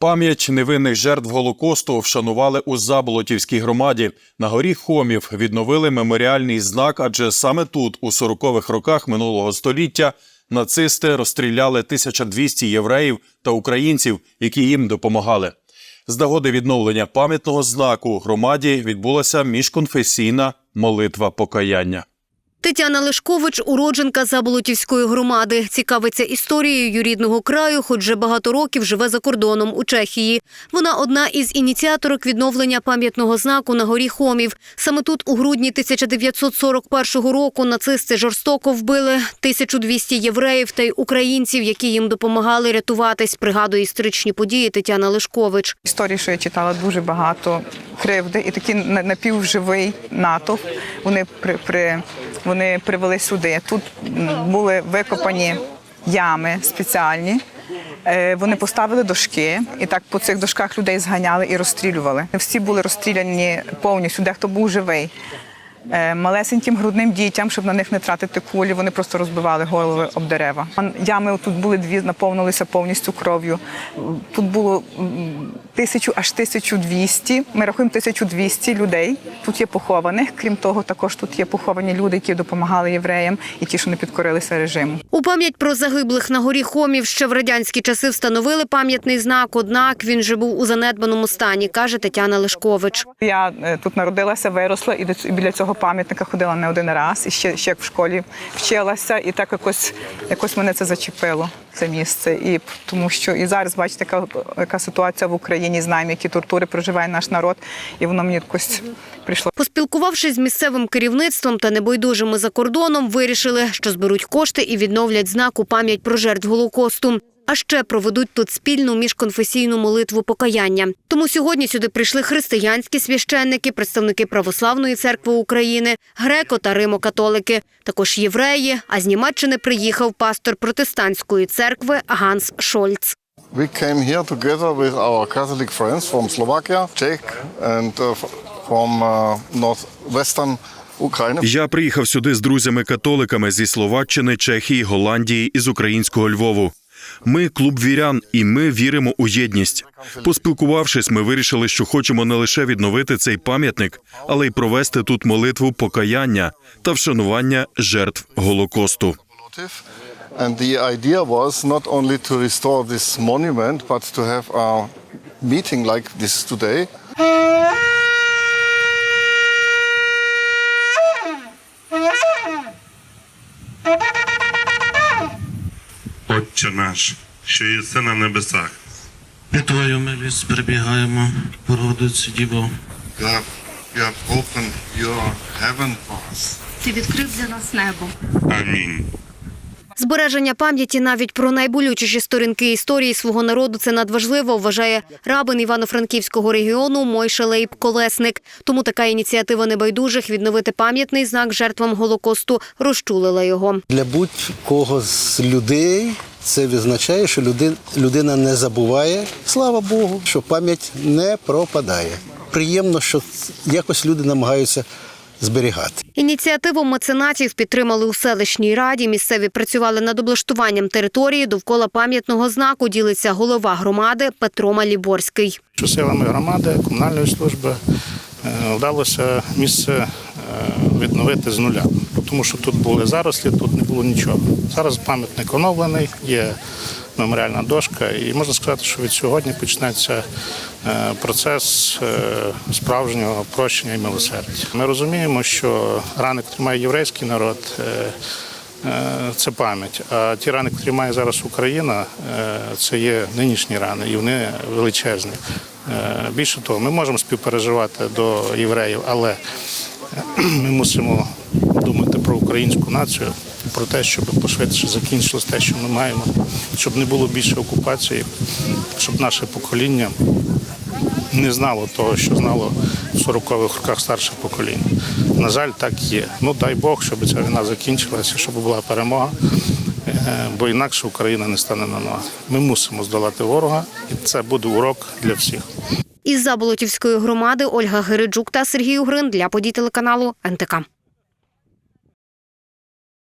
Пам'ять невинних жертв Голокосту вшанували у Заболотівській громаді. На горі Хомів відновили меморіальний знак, адже саме тут, у 40-х роках минулого століття, нацисти розстріляли 1200 євреїв та українців, які їм допомагали. З нагоди відновлення пам'ятного знаку громаді відбулася міжконфесійна молитва покаяння. Тетяна Лешкович – уродженка Заболотівської громади. Цікавиться історією рідного краю, хоч вже багато років живе за кордоном у Чехії. Вона одна із ініціаторок відновлення пам'ятного знаку на горі Хомів. Саме тут у грудні 1941 року нацисти жорстоко вбили 1200 євреїв та й українців, які їм допомагали рятуватись. Пригадує історичні події Тетяна Лешкович. Історії, що я читала, дуже багато кривди, і такий на- напівживий натовп. Вони при, при вони привели сюди. Тут були викопані ями спеціальні. Е, Вони поставили дошки, і так по цих дошках людей зганяли і розстрілювали. Всі були розстріляні повністю, дехто був живий. Е, Малесеньким грудним дітям, щоб на них не тратити кулі, вони просто розбивали голови об дерева. Ями тут були дві, наповнилися повністю кров'ю. Тут було тисячу аж 1200. Ми рахуємо 1200 людей. Тут є похованих. Крім того, також тут є поховані люди, які допомагали євреям, і ті, що не підкорилися режиму. У пам'ять про загиблих на горі Хомів ще в радянські часи встановили пам'ятний знак, однак він же був у занедбаному стані, каже Тетяна Лешкович. Я е, тут народилася, виросла і біля цього пам'ятника ходила не один раз, і ще, ще як в школі вчилася, і так якось, якось мене це зачепило, це місце. І тому що і зараз бачите, яка, яка ситуація в Україні, знаємо, які тортури проживає наш народ, і воно мені якось прийшло. Поспілкувавшись з місцевим керівництвом та небайдужими за кордоном, вирішили, що зберуть кошти і відновлять знак у пам'ять про жертв Голокосту. А ще проведуть тут спільну міжконфесійну молитву покаяння. Тому сьогодні сюди прийшли християнські священники, представники Православної церкви України, греко та римо-католики, також євреї. А з Німеччини приїхав пастор протестантської церкви Ганс Шольц. We came here together with our Catholic friends from Slovakia, Czech, and uh, from uh, northwestern Ukraine. Я приїхав сюди з друзями-католиками зі Словаччини, Чехії, Голландії і з українського Львову. Ми клуб вірян, і ми віримо у єдність. Поспілкувавшись, ми вирішили, що хочемо не лише відновити цей пам'ятник, але й провести тут молитву покаяння та вшанування жертв Голокосту. And the idea was not only to monument, but to have a meeting like this today. Отче наш, що єси на небесах, Під Твою милість прибігаємо, Богородице Діво. You you have opened your heaven for us. Ти відкрив для нас небо. амінь. Збереження пам'яті навіть про найболючіші сторінки історії свого народу це надважливо, вважає рабин Івано-Франківського регіону Мойша Лейб Колесник. Тому така ініціатива небайдужих відновити пам'ятний знак жертвам Голокосту розчулила його. Для будь-кого з людей це визначає, що людина не забуває. Слава Богу, що пам'ять не пропадає. Приємно, що якось люди намагаються зберігати. Ініціативу меценатів підтримали у селищній раді. Місцеві працювали над облаштуванням території довкола пам'ятного знаку. Ділиться голова громади Петро Маліборський. що силами громади, комунальної служби е, вдалося місце е, відновити з нуля. Тому що тут були зарослі, тут не було нічого. Зараз пам'ятник оновлений, є меморіальна дошка, і можна сказати, що від сьогодні почнеться е, процес е, справжнього прощення і милосердя. Ми розуміємо, що рани, які має єврейський народ, е, це пам'ять. А ті рани, які має зараз Україна, це є нинішні рани, і вони величезні. Більше того, ми можемо співпереживати до євреїв, але ми мусимо про українську націю, про те, щоб пошвидше закінчилось те, що ми маємо, щоб не було більше окупації, щоб наше покоління не знало того, що знало в 40-х роках старше покоління. На жаль, так є. Ну дай Бог, щоб ця війна закінчилася, щоб була перемога, е, бо інакше Україна не стане на ноги. Ми мусимо здолати ворога, і це буде урок для всіх. Із Заболотівської громади Ольга Гириджук та Сергій Угрин для подій телеканалу НТК.